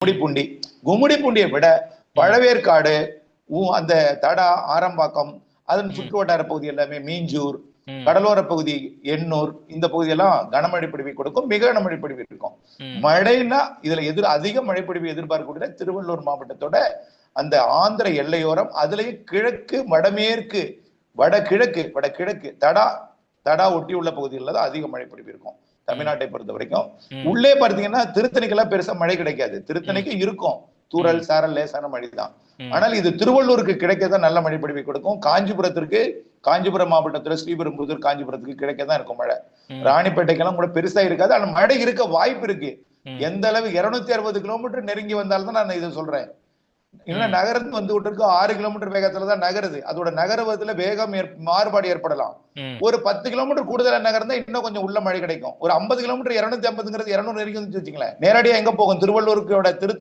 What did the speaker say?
கும்மிடிப்பூண்டி கும்மிடிப்பூண்டியை விட பழவேற்காடு அந்த தடா ஆரம்பாக்கம் அதன் சுற்று வட்டார பகுதி எல்லாமே மீஞ்சூர். கடலோர பகுதி எண்ணூர் இந்த பகுதியெல்லாம் கனமழை பொழிவை கொடுக்கும் மிக கனமழை பொழிவு இருக்கும். மழைனா இதுல எதிர் அதிக மழை பொழிவு எதிர்பார்க்கக்கூடிய திருவள்ளூர் மாவட்டத்தோட அந்த ஆந்திர எல்லையோரம் அதுலயும் கிழக்கு வடமேற்கு வடகிழக்கு வடகிழக்கு தடா தடா ஒட்டி உள்ள பகுதிகளில் தான் அதிக மழை பொழிவு இருக்கும் தமிழ்நாட்டை பொறுத்த வரைக்கும். உள்ளே பார்த்தீங்கன்னா திருத்தணிக்கெல்லாம் பெருசா மழை கிடைக்காது. திருத்தணிக்கு இருக்கும். தூறல் சாரல் லேசான மழை தான். ஆனால் இது திருவள்ளூருக்கு கிடைக்கதான் நல்ல மழை பொழிவை கொடுக்கும். காஞ்சிபுரத்திற்கு காஞ்சிபுரம் மாவட்டத்துல ஸ்ரீபெரும்புதூர் காஞ்சிபுரத்துக்கு கிடைக்கதான் இருக்கும் மழை. ராணிப்பேட்டைக்கெல்லாம் கூட பெருசா இருக்காது. ஆனா மழை இருக்க வாய்ப்பு இருக்கு. எந்த அளவு இருநூத்தி அறுபது கிலோமீட்டர் நெருங்கி வந்தால்தான் நான் இதை சொல்றேன். இல்ல நகர்ந்து வந்து விட்டுருக்கு ஆறு கிலோமீட்டர் வேகத்துல தான் நகருது. அதோட நகர்வதுல வேகம் மாறுபாடு ஏற்படலாம். ஒரு பத்து கிலோமீட்டர் கூடுதலா நகர்ந்தா இன்னும் கொஞ்சம் உள்ள மழை கிடைக்கும். ஒரு ஐம்பது கிலோமீட்டர் இருநூத்தி ஐம்பதுங்கிறது இருநூறு வந்து வச்சுங்களேன் நேரடியா எங்க போகும்? திருவள்ளூருக்கோட திரு